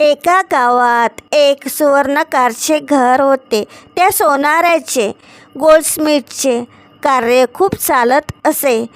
एका गावात एक सुवर्णकारचे घर होते. त्या सोनाराचे गोल्डस्मिथचे कार्य खूप चालत असे.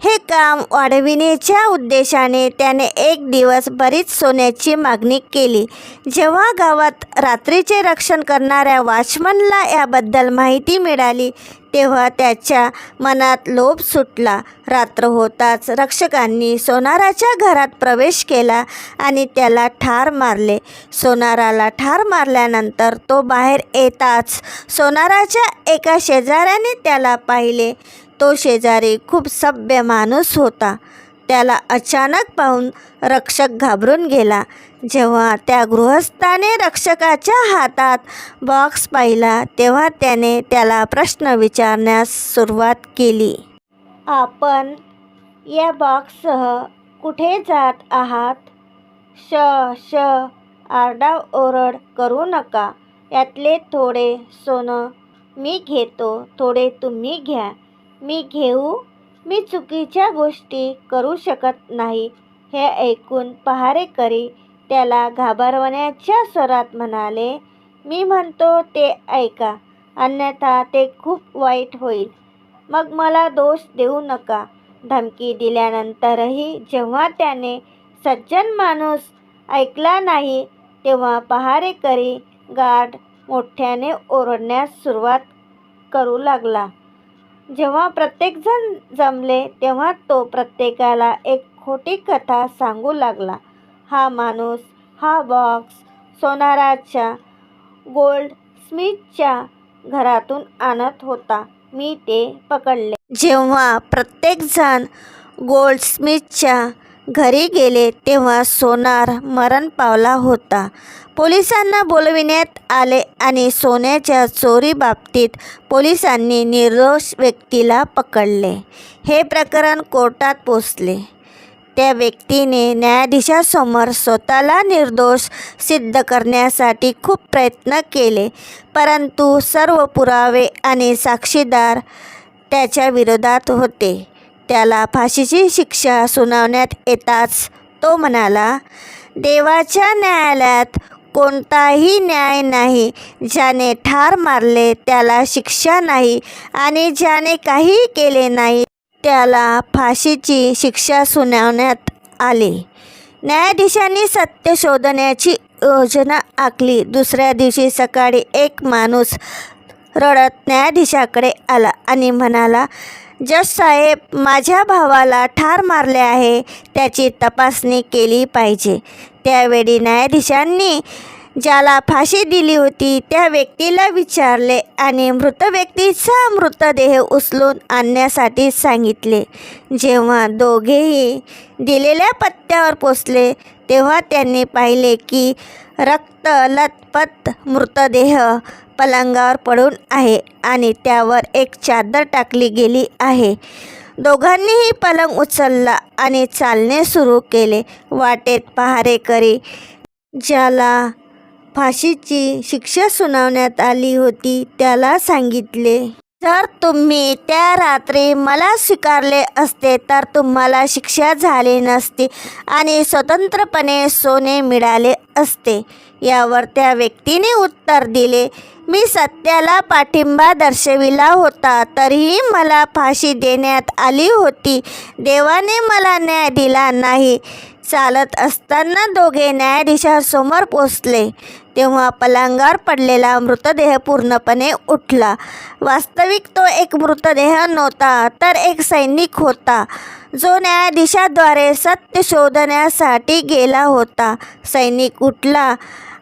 हे काम वाढविण्याच्या उद्देशाने त्याने एक दिवस बरीच सोन्याची मागणी केली. जेव्हा गावात रात्रीचे रक्षण करणाऱ्या वॉचमनला याबद्दल माहिती मिळाली तेव्हा त्याच्या मनात लोभ सुटला. रात्र होताच रक्षकांनी सोनाराच्या घरात प्रवेश केला आणि त्याला ठार मारले. सोनाराला ठार मारल्यानंतर तो बाहेर येताच सोनाराच्या एका शेजाऱ्याने त्याला पाहिले. तो शेजारी खूप सभ्य माणूस होता. त्याला अचानक पाहून रक्षक घाबरून गेला. जेव्हा त्या गृहस्थाने रक्षकाच्या हातात बॉक्स पाहिला तेव्हा त्याने त्याला प्रश्न विचारण्यास सुरुवात केली. आपण या बॉक्ससह कुठे जात आहात? श श आरडाओरड करू नका. यातले थोडे सोनं मी घेतो थोडे तुम्ही घ्या. मी घेऊ? मी चुकीच्या गोष्टी करू शकत नाही. हे ऐकून पहारेकरी त्याला घाबरवण्याच्या स्वरात म्हणाले मी म्हणतो ते ऐका अन्यथा ते खूप वाईट होईल. मग मला दोष देऊ नका. धमकी दिल्यानंतरही जेव्हा त्याने सज्जन माणूस ऐकला नाही तेव्हा पहारेकरी गार्ड मोठ्याने ओरडण्यास सुरुवात करू लागला. जेव्हा प्रत्येकजण जमले तेव्हा तो प्रत्येकाला एक खोटी कथा सांगू लागला. हा माणूस हा बॉक्स सोनाराच्या गोल्ड स्मिथच्या घरातून आणत होता. मी ते पकडले. जेव्हा प्रत्येकजण गोल्ड स्मिथच्या घरी गेले तेव्हा सोनार मरण पावला होता. पोलिसांना बोलविण्यात आले आणि सोन्याच्या चोरीबाबतीत पोलिसांनी निर्दोष व्यक्तीला पकडले. हे प्रकरण कोर्टात पोचले. त्या व्यक्तीने न्यायाधीशासमोर स्वतःला निर्दोष सिद्ध करण्यासाठी खूप प्रयत्न केले परंतु सर्व पुरावे आणि साक्षीदार त्याच्या विरोधात होते. त्याला फाशीची शिक्षा सुनावण्यात येताच तो म्हणाला देवाच्या न्यायालयात कोणताही न्याय नाही. ज्याने ठार मारले त्याला शिक्षा नाही आणि ज्याने काही केले नाही त्याला फाशीची शिक्षा सुनावण्यात आली. न्यायाधीशांनी सत्य शोधण्याची योजना आखली. दुसऱ्या दिवशी सकाळी एक माणूस रडत न्यायाधीशाकडे आला आणि म्हणाला जज साहेब माझ्या भावाला ठार मारले आहे त्याची तपासणी केली पाहिजे. त्यावेळी न्यायाधीशांनी ज्याला फाशी दिली होती त्या व्यक्तीला विचारले आणि मृत व्यक्तीचा मृतदेह उचलून आणण्यासाठी सांगितले. जेव्हा दोघेही दिलेल्या पत्त्यावर पोचले तेव्हा त्यांनी पाहिले की रक्त लथपथ मृतदेह पलंगावर पडून आहे आणि त्यावर एक चादर टाकली गेली आहे. दोघांनीही पलंग उचलला आणि चालणे सुरू केले. वाटेत पहारेकरी ज्याला फाशीची शिक्षा सुनावण्यात आली होती त्याला सांगितले जर तुम्ही त्या रात्री मला स्वीकारले असते तर तुम्हाला शिक्षा झाली नसती आणि स्वतंत्रपणे सोने मिळाले असते. यावर त्या व्यक्तीने उत्तर दिले मी सत्याला पाठिंबा दर्शविला होता तरीही मला फाशी देण्यात आली होती. देवाने मला न्याय दिला नाही. चालत असताना दोघे न्यायाधीशासमोर पोचले. तेव्हा पलंगावर पडलेला मृतदेह पूर्णपणे उठला. वास्तविक तो एक मृतदेह नव्हता तर एक सैनिक होता जो न्यायाधीशाद्वारे सत्य शोधण्यासाठी गेला होता. सैनिक उठला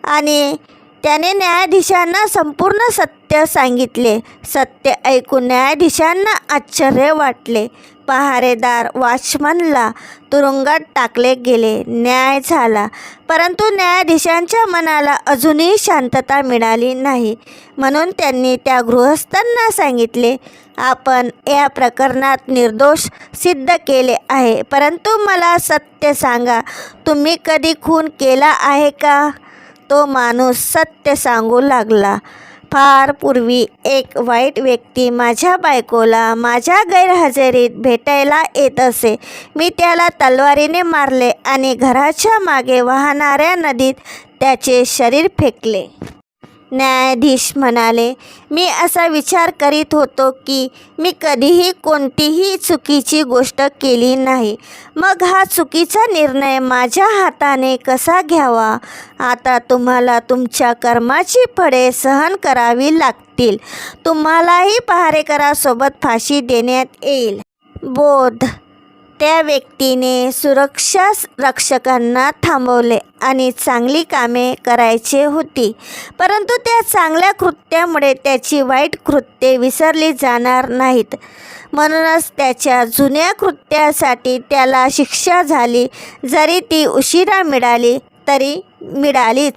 आणि त्याने न्यायाधीशांना संपूर्ण सत्य सांगितले. सत्य ऐकून न्यायाधीशांना आश्चर्य वाटले. पहारेदार वॉचमनला तुरुंगात टाकले गेले. न्याय झाला. परंतु न्यायाधीशांच्या मनाला अजूनही शांतता मिळाली नाही. म्हणून त्यांनी त्या गृहस्थांना सांगितले आपण या प्रकरणात निर्दोष सिद्ध केले आहे. परंतु मला सत्य सांगा. तुम्ही कधी खून केला आहे का? तो माणूस सत्य सांगू लागला. फार पूर्वी एक वाईट व्यक्ती माझ्या बायकोला माझ्या गैरहजेरीत भेटायला येत असे. मी त्याला तलवारीने मारले आणि घराच्या मागे वाहणाऱ्या नदीत त्याचे शरीर फेकले. न्यायाधीश म्हणाले मी असा विचार करीत होतो की मी कधीही कोणतीही चुकीची गोष्ट केली नाही. मग हा चुकीचा निर्णय माझ्या हाताने कसा घ्यावा? आता तुम्हाला तुमच्या कर्माची फळे सहन करावी लागतील. तुम्हालाही पहारेकरासोबत फाशी देण्यात येईल. बोध त्या व्यक्तीने सुरक्षा रक्षकांना थांबवले आणि चांगली कामे करायची होती. परंतु त्या चांगल्या कृत्यामुळे त्याची वाईट कृत्ये विसरली जाणार नाहीत. म्हणूनच त्याच्या जुन्या कृत्यासाठी त्याला शिक्षा झाली. जरी ती उशिरा मिळाली तरी मिळालीच.